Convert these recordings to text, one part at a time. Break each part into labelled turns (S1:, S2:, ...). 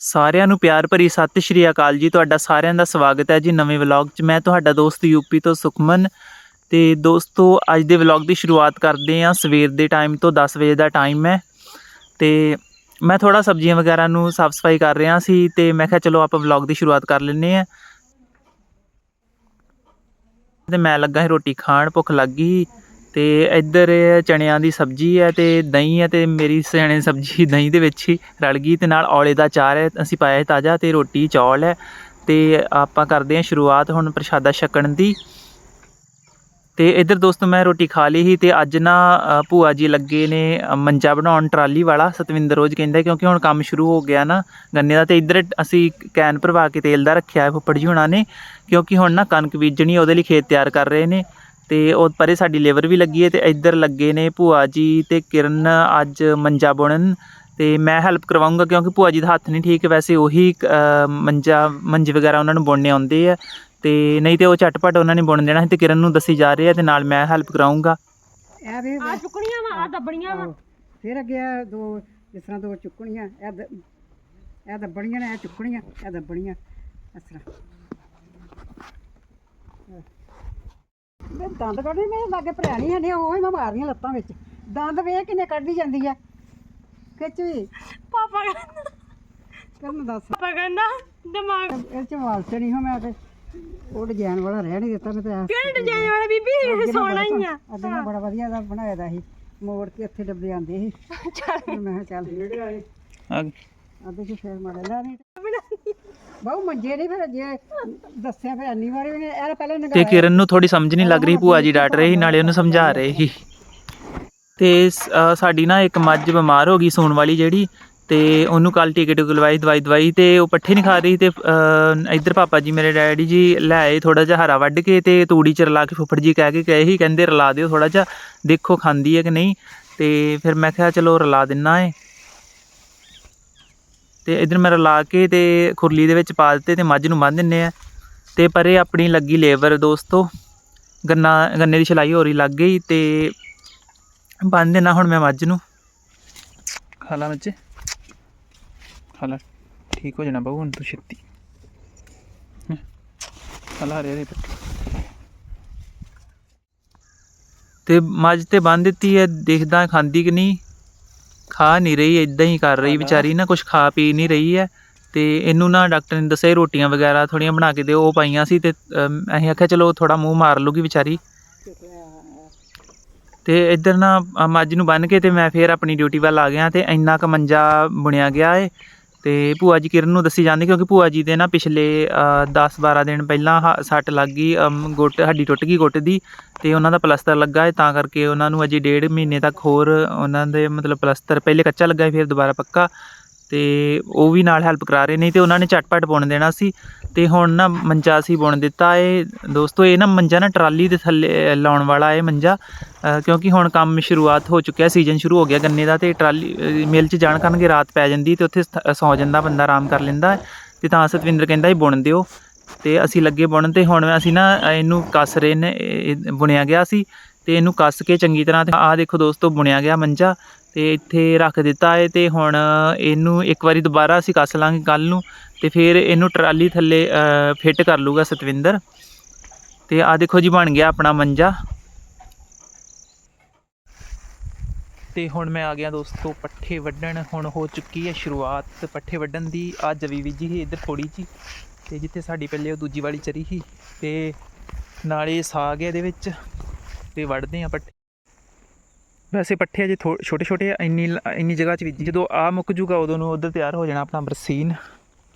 S1: ਸਾਰਿਆਂ ਨੂੰ ਪਿਆਰ ਭਰੀ ਸਤਿ ਸ਼੍ਰੀ ਅਕਾਲ ਜੀ। ਤੁਹਾਡਾ ਸਾਰਿਆਂ ਦਾ ਸਵਾਗਤ ਹੈ ਜੀ ਨਵੇਂ ਵਲੌਗ 'ਚ। ਮੈਂ ਤੁਹਾਡਾ ਦੋਸਤ ਯੂਪੀ ਤੋਂ ਸੁਖਮਨ ਤੇ ਦੋਸਤੋ, ਅੱਜ ਦੇ ਵਲੌਗ ਦੀ ਸ਼ੁਰੂਆਤ ਕਰਦੇ ਹਾਂ। ਸਵੇਰ ਦੇ ਟਾਈਮ ਤੋਂ 10 ਵਜੇ ਦਾ ਟਾਈਮ ਹੈ ਤੇ ਮੈਂ ਥੋੜਾ ਸਬਜ਼ੀਆਂ ਵਗੈਰਾ ਨੂੰ ਸਾਫ਼ ਸਫ਼ਾਈ ਕਰ ਰਿਹਾ ਸੀ ਤੇ ਮੈਂ ਕਿਹਾ ਚਲੋ ਆਪਾਂ ਵਲੌਗ ਦੀ ਸ਼ੁਰੂਆਤ ਕਰ ਲੈਂਦੇ ਹਾਂ। ਤੇ ਮੈਂ ਲੱਗਾ ਸੀ ਰੋਟੀ ਖਾਣ, ਭੁੱਖ ਲੱਗ ਅਤੇ ਇੱਧਰ ਚਣਿਆਂ ਦੀ ਸਬਜ਼ੀ ਹੈ ਅਤੇ ਦਹੀਂ ਹੈ ਅਤੇ ਮੇਰੀ ਚਣੇ ਦੀ ਸਬਜ਼ੀ ਦਹੀਂ ਦੇ ਵਿੱਚ ਹੀ ਰਲ ਗਈ ਅਤੇ ਨਾਲ ਔਲੇ ਦਾ ਚਾਰ ਹੈ, ਅਸੀਂ ਪਾਇਆ ਹੈ ਤਾਜ਼ਾ ਅਤੇ ਰੋਟੀ, ਚੌਲ ਹੈ ਅਤੇ ਆਪਾਂ ਕਰਦੇ ਹਾਂ ਸ਼ੁਰੂਆਤ ਹੁਣ ਪ੍ਰਸ਼ਾਦਾ ਛਕਣ ਦੀ। ਤੇ ਇੱਧਰ ਦੋਸਤੋ ਮੈਂ ਰੋਟੀ ਖਾ ਲਈ ਸੀ ਤੇ ਅੱਜ ਨਾ ਭੂਆ ਜੀ ਲੱਗੇ ਨੇ ਮੰਜਾ ਬਣਾਉਣ ਟਰਾਲੀ ਵਾਲਾ, ਸਤਵਿੰਦਰ ਰੋਜ਼ ਕਹਿੰਦਾ ਕਿਉਂਕਿ ਹੁਣ ਕੰਮ ਸ਼ੁਰੂ ਹੋ ਗਿਆ ਨਾ ਗੰਨੇ ਦਾ ਤੇ ਇੱਧਰ ਅਸੀਂ ਕੈਨ ਭਰਵਾ ਕੇ ਤੇਲ ਦਾ ਰੱਖਿਆ ਹੈ ਫੁੱਫੜ ਜੀ ਹੁਣਾਂ ਨੇ ਕਿਉਂਕਿ ਹੁਣ ਨਾ ਕਣਕ ਬੀਜਣੀ, ਉਹਦੇ ਲਈ ਖੇਤ ਤਿਆਰ ਕਰ ਰਹੇ ਨੇ। ਤੇ ਉਹ ਪਰੇ ਸਾਡੀ ਲੇਬਰ ਵੀ ਲੱਗੀ ਹੈ ਤੇ ਇੱਧਰ ਲੱਗੇ ਨੇ ਭੂਆ ਜੀ ਤੇ ਕਿਰਨ ਅੱਜ ਮੰਜਾ ਬੁਣਨ ਤੇ ਮੈਂ ਹੈਲਪ ਕਰਵਾਉਂਗਾ ਕਿਉਂਕਿ ਭੂਆ ਜੀ ਦਾ ਹੱਥ ਨਹੀਂ ਠੀਕ ਵੈਸੇ ਉਹੀ ਮੰਜਾ ਮੰਜੇ ਵਗੈਰਾ ਉਹਨਾਂ ਨੂੰ ਬੁਣਨੇ ਆਉਂਦੇ ਆ ਤੇ ਨਹੀਂ ਤੇ ਉਹ ਝਟਪਟ ਉਹਨਾਂ ਨੇ ਬੁਣ ਦੇਣਾ ਸੀ ਤੇ ਕਿਰਨ ਨੂੰ ਦੱਸੀ ਜਾ ਰਹੇ ਆ ਤੇ ਨਾਲ ਮੈਂ ਹੈਲਪ ਕਰਾਉਂਗਾ
S2: ਇਹ ਵੀ
S3: ਆ ਚੁੱਕਣੀਆਂ ਵਾ ਆ ਦੱਬਣੀਆਂ ਵਾ
S2: ਆਹੋ। ਫਿਰ ਅੱਗੇ ਇਹ ਦੋ ਜਿਸ ਤਰ੍ਹਾਂ ਦੋ ਚੁੱਕਣੀਆਂ ਇਹ ਦ- ਇਹ ਦੱਬਣੀਆਂ ਨੇ ਇਹ ਚੁੱਕਣੀਆਂ ਇਹ ਦੱਬਣੀਆਂ ਇਸ ਤਰ੍ਹਾਂ ਮੈਂ ਦੰਦ ਕੱਢੀ ਮੇਰੇ ਲਾਗੇ ਭਰਿਆਣੀ ਹਨੇ ਉਹ ਹੀ ਮੈਂ ਮਾਰਨੀਆਂ ਲੱਤਾਂ ਵਿੱਚ। ਦੰਦ ਵੇਖ ਕਿੰਨੇ ਕੱਢੀ ਜਾਂਦੀ ਆ। ਖਿੱਚ
S3: ਪਾਪਾ ਕਹਿੰਦਾ।
S2: ਕਰਨ ਦੱਸ।
S3: ਪਾਪਾ ਕਹਿੰਦਾ ਦਿਮਾਗ
S2: ਇਹ ਚ ਵਾਲਸੇ ਨਹੀਂ ਹੋ ਮੈਂ ਤੇ ਉਹ ਡਿਜ਼ਾਈਨ ਵਾਲਾ ਰਹਿ ਨਹੀਂ ਦਿੱਤਾ ਮੈਂ ਤੇ
S3: ਕਿਹੜੇ ਡਿਜ਼ਾਈਨ ਵਾਲਾ ਬੀਬੀ? ਸੋਹਣਾ ਹੀ ਆ।
S2: ਅੱਗੇ ਮੈਂ ਬੜਾ ਵਧੀਆ ਦਾ ਬਣਾਇਆ ਦਾ ਸੀ। ਮੋੜ ਕੇ ਇੱਥੇ ਡੱਬੇ ਆਂਦੇ ਸੀ। ਫਿਰ ਮੈਂ ਕਿਹਾ ਚੱਲ।
S1: ਆ
S2: ਅੱਧੇ ਚ ਫੇਰ ਮਾੜਾ ਲੈ ਨਹੀਂ ਬਹੁ ਮੰਜੇ ਨਹੀਂ ਫਿਰ ਜੇ ਦੱਸਿਆ ਫਿਰ ਅੰਨੀ ਵਾਰੀ ਉਹਨੇ ਇਹ ਪਹਿਲਾਂ
S1: ਤੇ
S2: ਨਗਾ
S1: ਕਿਰਨ ਨੂੰ ਥੋੜੀ ਸਮਝ ਨਹੀਂ ਲੱਗ ਰਹੀ ਭੂਆ ਜੀ ਡਾਂਟ ਰਹੇ ਸੀ ਨਾਲੇ ਉਹਨੂੰ ਸਮਝਾ ਰਹੇ ਸੀ। ਤੇ ਸ- ਅ, ਸਾਡੀ ਨਾ ਇੱਕ ਮੱਝ ਬਿਮਾਰ ਹੋ ਗਈ ਸੂਣ ਵਾਲੀ ਜਿਹੜੀ ਤੇ ਉਹਨੂੰ ਕੱਲ ਟੀਕੇ ਟੁਕੇ ਲਵਾਈ ਦਵਾਈ ਦਵਾਈ ਤੇ ਉਹ ਪੱਠੇ ਨਹੀਂ ਖਾ ਰਹੀ ਤੇ ਅ, ਇੱਧਰ ਪਾਪਾ ਜੀ ਮੇਰੇ ਡੈਡੀ ਜੀ ਲੈ ਆਏ ਥੋੜਾ ਜਿਹਾ ਹਰਾ ਵੱਢ ਕੇ ਤੇ ਤੂੜੀ ਚ ਰਲਾ ਕੇ ਫੁੱਫੜ ਜੀ ਕਹਿ ਕੇ ਗਏ ਸੀ ਕਹਿੰਦੇ ਰਲਾ ਦਿਓ ਥੋੜਾ ਜਿਹਾ ਦੇਖੋ ਖਾਂਦੀ ਹੈ ਕਿ ਨਹੀਂ। ਤੇ ਫਿਰ ਮੈਂ ਕਿਹਾ ਚਲੋ ਰਲਾ ਦਿੰਨਾ ਏ। ਤੇ ਇਧਰ ਮੈਂ ਰਲਾ ਕੇ ਤੇ ਖੁਰਲੀ ਦੇ ਵਿੱਚ ਪਾ ਦਿੱਤੇ ਤੇ ਮੱਝ ਨੂੰ ਬੰਨ ਦਿੰਨੇ ਆ। ਤੇ ਪਰੇ ਆਪਣੀ ਲੱਗੀ ਲੇਬਰ ਦੋਸਤੋ। ਗੰਨਾ, ਗੰਨੇ ਦੀ ਛਲਾਈ ਹੋ ਰਹੀ ਲੱਗ ਗਈ ਤੇ ਬੰਨ ਦੇਣਾ ਹੁਣ ਮੈਂ ਮੱਝ ਨੂੰ। ਖਾਲਾ ਬੱਚੇ। ਖਾਲਾ ਠੀਕ ਹੋ ਜਾਣਾ ਬਾਬੂ ਹੁਣ ਤੂੰ ਛੇਤੀ। ਹੈਂ। ਖਾਲਾ ਰੇ ਰੇ ਤੇ ਮੱਝ ਤੇ ਬੰਨ ਦਿੱਤੀ ਹੈ, ਦੇਖਦਾ ਖਾਂਦੀ ਕਿ ਨਹੀਂ। ਖਾ ਨਹੀਂ ਰਹੀ ਇਦਾਂ ਹੀ ਕਰ ਰਹੀ ਵਿਚਾਰੀ ਨਾ ਕੁਝ ਖਾ ਪੀ ਨਹੀਂ ਰਹੀ ਹੈ। ਤੇ ਇਹਨੂੰ ਨਾ ਡਾਕਟਰ ਨੇ ਦੱਸਿਆ ਰੋਟੀਆਂ ਵਗੈਰਾ ਥੋੜੀਆਂ ਬਣਾ ਕੇ ਦਿਓ ਉਹ ਪਾਈਆਂ ਸੀ ਤੇ ਅਸੀਂ ਆਖਿਆ ਚਲੋ ਥੋੜਾ ਮੂੰਹ ਮਾਰ ਲੂਗੀ ਵਿਚਾਰੀ। ਤੇ ਇੱਧਰ ਨਾ ਮੱਝ ਨੂੰ ਬੰਨ ਕੇ ਤੇ ਮੈਂ ਫੇਰ ਆਪਣੀ ਡਿਊਟੀ ਵੱਲ ਆ ਗਿਆ ਤੇ ਇੰਨਾ ਕ ਮੰਜਾ ਬੁਣਿਆ ਗਿਆ ਏ। ਤੇ ਭੂਆ ਜੀ ਕਿਰਨ ਨੂੰ ਦੱਸੀ ਜਾਂਦੀ ਕਿਉਂਕਿ ਭੂਆ ਜੀ ਦੇ ਨਾ ਪਿਛਲੇ 10 12 ਦਿਨ ਪਹਿਲਾਂ ਹ- ਸੱਟ ਲੱਗ ਗਈ ਗੁੱਟ, ਹੱਡੀ ਟੁੱਟ ਗਈ ਗੁੱਟ ਦੀ ਤੇ ਉਹਨਾਂ ਦਾ ਪਲਸਤਰ ਲੱਗਾ ਹੈ ਤਾਂ ਕਰਕੇ ਉਹਨਾਂ ਨੂੰ ਅਜੇ ਡੇਢ ਮਹੀਨੇ ਤੱਕ ਹੋਰ ਉਹਨਾਂ ਦੇ ਮਤਲਬ ਪਲਸਤਰ ਪਹਿਲੇ ਕੱਚਾ ਲੱਗਾ ਫਿਰ ਦੁਬਾਰਾ ਪੱਕਾ ਤੇ ਉਹ ਵੀ ਨਾਲ ਹੈਲਪ ਕਰਾ ਰਹੇ ਨਹੀਂ ਤੇ ਉਹਨਾਂ ਨੇ ਝਟਪਟ ਬੁਣ ਦੇਣਾ ਸੀ। ਤੇ ਹੁਣ ਨਾ ਮੰਜਾ ਅਸੀਂ ਬੁਣ ਦਿੱਤਾ। ਏ ਦੋਸਤੋ, ਇਹ ਨਾ ਮੰਜਾ ਨਾ ਟਰਾਲੀ ਦੇ ਥੱਲੇ ਲਾਉਣ ਵਾਲਾ ਏ ਮੰਜਾ। ਕਿਉਂਕਿ ਹੁਣ ਕੰਮ ਸ਼ੁਰੂਆਤ ਹੋ ਚੁੱਕਿਆ ਸੀਜ਼ਨ ਸ਼ੁਰੂ ਹੋ ਗਿਆ ਗੰਨੇ ਦਾ, ਤੇ ਟਰਾਲੀ ਮਿਲ 'ਚ ਜਾਣ ਕਰਨਗੇ, ਰਾਤ ਪੈ ਜਾਂਦੀ ਤੇ ਉੱਥੇ ਸਥ- ਸੌ ਜਾਂਦਾ ਬੰਦਾ, ਆਰਾਮ ਕਰ ਲੈਂਦਾ। ਤੇ ਤਾਂ ਸਤਵਿੰਦਰ ਕਹਿੰਦਾ ਇਹ ਬੁਣ ਦਿਓ। ਤੇ ਅਸੀਂ ਲੱਗੇ ਬੁਣਨ ਤੇ, ਹੁਣ ਅਸੀਂ ਨਾ ਇਹਨੂੰ ਕੱਸ ਰਹੇ ਨੇ ਬੁਣਿਆ ਗਿਆ ਸੀ। ਤੇ ਇਹਨੂੰ ਕੱਸ ਕੇ ਚੰਗੀ ਤਰ੍ਹਾਂ ਤੇ ਆਹ ਦੇਖੋ ਦੋਸਤੋ, ਬੁਣਿਆ ਗਿਆ ਮੰਜਾ। ਅਤੇ ਇੱਥੇ ਰੱਖ ਦਿੱਤਾ ਹੈ ਅਤੇ ਹੁਣ ਇਹਨੂੰ ਇੱਕ ਵਾਰੀ ਦੁਬਾਰਾ ਅਸੀਂ ਕੱਸ ਲਾਂਗੇ ਕੱਲ੍ਹ ਨੂੰ ਅਤੇ ਫਿਰ ਇਹਨੂੰ ਟਰਾਲੀ ਥੱਲੇ ਫਿੱਟ ਕਰ ਲੂਗਾ ਸਤਵਿੰਦਰ। ਅਤੇ ਆਹ ਦੇਖੋ ਜੀ ਬਣ ਗਿਆ ਆਪਣਾ ਮੰਜਾ। ਤੇ ਹੁਣ ਮੈਂ ਆ ਗਿਆ ਦੋਸਤੋ ਪੱਠੇ ਵੱਢਣ, ਹੁਣ ਹੋ ਚੁੱਕੀ ਹੈ ਸ਼ੁਰੂਆਤ। ਪੱਠੇ ਵੱਢਣ ਦੀ ਆ ਜਵੀ ਬੀਜੀ ਸੀ ਇੱਧਰ ਥੋੜੀ ਜੀ ਤੇ ਜਿੱਥੇ ਸਾਡੀ ਪਹਿਲੇ ਉਹ ਦੂਜੀ ਵਾਲੀ ਚਰੀ ਸੀ, ਤੇ ਨਾਲੇ ਸਾਗ ਹੈ ਇਹਦੇ ਵਿੱਚ, ਤੇ ਵੱਢਦੇ ਆ ਪੱਠੇ। ਵੈਸੇ ਪੱਠੇ ਅਜੇ ਛੋਟੇ ਛੋਟੇ ਆ, ਇੰਨੀ ਲ- ਇੰਨੀ ਜਗ੍ਹਾ 'ਚ ਵੀ ਜਦੋਂ ਆ ਮੁੱਕ ਜੂਗਾ, ਉਦੋਂ ਨੂੰ ਉਧਰ ਤਿਆਰ ਹੋ ਜਾਣਾ ਆਪਣਾ ਬਰਸੀਨ।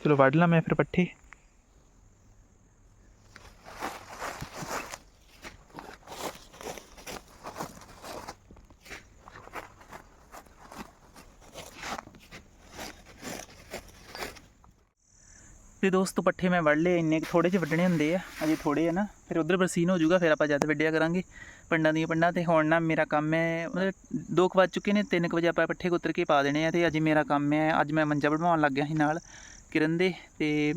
S1: ਚਲੋ ਵੱਢ ਲਾਂ ਮੈਂ ਫਿਰ ਪੱਠੇ। ਤੇ ਦੋਸਤੋ ਪੱਠੇ ਮੈਂ ਵੱਢ ਲਏ, ਇੰਨੇ ਥੋੜੇ ਜਿਹੇ ਵੱਢਣੇ ਹੁੰਦੇ ਆ, ਅਜੇ ਥੋੜੇ ਆ ਨਾ। ਫਿਰ ਉਧਰ ਬਰਸੀਨ ਹੋ ਜਾਊਗਾ, ਫਿਰ ਆਪਾਂ ਜਦ ਵੱਢਿਆ ਕਰਾਂਗੇ, ਪੰਡਾਂ ਦੀਆਂ ਪੰਡਾਂ ਤੇ ਹੁਣ ਨਾ ਮੇਰਾ ਕੰਮ ਹੈ, ਮਤਲਬ ਦੋ ਕੁ ਵੱਜ ਚੁੱਕੇ ਨੇ, ਤਿੰਨ ਕੁ ਵਜੇ ਆਪਾਂ ਪੱਠੇ ਕੁਤਰ ਕੇ ਪਾ ਦੇਣੇ ਆ ਤੇ ਅੱਜ ਮੇਰਾ ਕੰਮ ਹੈ, ਅੱਜ ਮੈਂ ਮੰਜਾ ਬਣਵਾਉਣ ਲੱਗ ਗਿਆ ਸੀ ਨਾਲ ਕਿਰਨ ਦੇ ਤੇ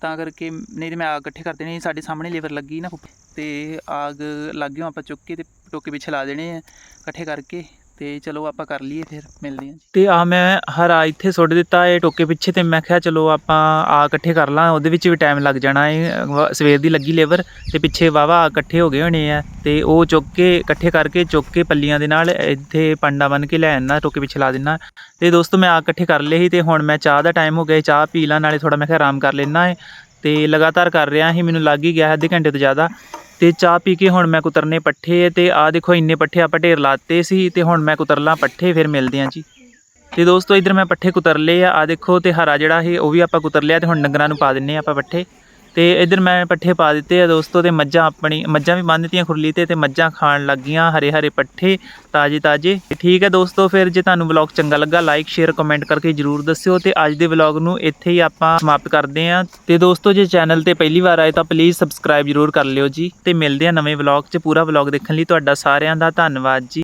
S1: ਤਾਂ ਕਰਕੇ ਨਹੀਂ ਤੇ ਮੈਂ ਆਗ ਇਕੱਠੇ ਕਰ ਦੇਣੇ ਸਾਡੇ ਸਾਹਮਣੇ ਲੇਬਰ ਲੱਗੀ ਨਾ ਤੇ ਆਗ ਲੱਗ ਗਿਓ ਆਪਾਂ ਚੁੱਕ ਕੇ ਤੇ ਟੋਕੇ ਪਿੱਛੇ ਲਾ ਦੇਣੇ ਆ ਇਕੱਠੇ ਕਰਕੇ ਤੇ ਚਲੋ ਆਪਾਂ ਕਰ ਲਈਏ ਫਿਰ, ਮਿਲਦੇ ਹਾਂ ਜੀ। ਤੇ ਆ ਮੈਂ ਹਰਾ ਇੱਥੇ ਸੁੱਟ ਦਿੱਤਾ, ਇਹ ਟੋਕੇ ਪਿੱਛੇ ਤੇ ਮੈਂ ਕਿਹਾ ਚਲੋ ਆਪਾਂ ਆ ਇਕੱਠੇ ਕਰ ਲਾਂ, ਉਹਦੇ ਵਿੱਚ ਵੀ ਟਾਈਮ ਲੱਗ ਜਾਣਾ ਹੈ ਵ- ਸਵੇਰ ਦੀ ਲੱਗੀ ਲੇਬਰ ਤੇ ਪਿੱਛੇ ਵਾਵਾ ਇਕੱਠੇ ਹੋ ਗਏ ਹੋਣੇ ਆ ਤੇ ਉਹ ਚੁੱਕ ਕੇ ਇਕੱਠੇ ਕਰਕੇ ਚੁੱਕ ਕੇ ਪੱਲੀਆਂ ਦੇ ਨਾਲ ਇੱਥੇ ਪੰਡਾ ਬੰਨ ਕੇ ਲੈ ਆਣਾ ਟੋਕੇ ਪਿੱਛੇ ਲਾ ਦੇਣਾ ਤੇ ਦੋਸਤੋ ਮੈਂ ਆ ਇਕੱਠੇ ਕਰ ਲਏ ਸੀ ਤੇ ਹੁਣ ਮੈਂ ਚਾਹ ਦਾ ਟਾਈਮ ਹੋ ਗਿਆ ਚਾਹ ਪੀ ਲਾਂ, ਨਾਲੇ ਥੋੜਾ ਮੈਂ ਕਿਹਾ ਆਰਾਮ ਕਰ ਲੈਣਾ ਹੈ ਤੇ ਲਗਾਤਾਰ ਕਰ ਰਿਹਾ ਸੀ, ਮੈਨੂੰ ਲੱਗ ਹੀ ਗਿਆ ਅੱਧੇ ਘੰਟੇ ਤੋਂ ਜ਼ਿਆਦਾ। ਤੇ ਚਾਹ ਪੀ ਕੇ ਹੁਣ ਮੈਂ ਕੁਤਰਨੇ ਪੱਠੇ ਤੇ ਆ ਦੇਖੋ ਇੰਨੇ ਪੱਠੇ ਆਪਾਂ ਢੇਰ ਲਾਤੇ ਸੀ ਤੇ ਹੁਣ ਮੈਂ ਕੁਤਰਲਾ ਪੱਠੇ ਫਿਰ ਮਿਲਦੇ ਆਂ ਜੀ। ਤੇ ਦੋਸਤੋ ਇਧਰ ਮੈਂ ਪੱਠੇ ਕੁਤਰ ਲਏ ਆ ਆ ਦੇਖੋ ਤੇ ਹਰਾ ਜਿਹੜਾ ਸੀ ਉਹ ਵੀ ਆਪਾਂ ਕੁਤਰ ਲਿਆ ਤੇ ਹੁਣ ਡੰਗਰਾਂ ਨੂੰ ਪਾ ਦਿੰਨੇ ਆ ਆਪਾਂ ਪੱਠੇ। ਤੇ ਇਧਰ ਮੈਂ ਪੱਠੇ ਪਾ ਦਿੱਤੇ ਆ ਦੋਸਤੋ ਤੇ ਮੱਝਾਂ ਆਪਣੀ, ਮੱਝਾਂ ਵੀ ਬੰਨ੍ਹ ਦਿੱਤੀਆਂ ਖੁਰਲੀ ਤੇ ਤੇ ਮੱਝਾਂ ਖਾਣ ਲੱਗੀਆਂ ਹਰੇ ਹਰੇ ਪੱਠੇ ਤਾਜ਼ੇ ਤਾਜ਼ੇ। ਠੀਕ ਹੈ ਦੋਸਤੋ, ਫਿਰ ਜੇ ਤੁਹਾਨੂੰ ਵਲੌਗ ਚੰਗਾ ਲੱਗਾ ਲਾਈਕ ਸ਼ੇਅਰ ਕਮੈਂਟ ਕਰਕੇ ਜਰੂਰ ਦੱਸਿਓ ਤੇ ਅੱਜ ਦੇ ਵਲੌਗ ਨੂੰ ਇੱਥੇ ਹੀ ਆਪਾਂ ਸਮਾਪਤ ਕਰਦੇ ਆਂ ਤੇ ਦੋਸਤੋ, ਜੇ ਚੈਨਲ ਤੇ ਪਹਿਲੀ ਵਾਰ ਆਏ ਤਾਂ ਪਲੀਜ਼ ਸਬਸਕ੍ਰਾਈਬ ਜਰੂਰ ਕਰ ਲਿਓ ਜੀ ਤੇ ਮਿਲਦੇ ਆ ਨਵੇਂ ਵਲੌਗ 'ਚ ਪੂਰਾ ਵਲੌਗ ਦੇਖਣ ਲਈ। ਤੁਹਾਡਾ ਸਾਰਿਆਂ ਦਾ ਧੰਨਵਾਦ ਜੀ।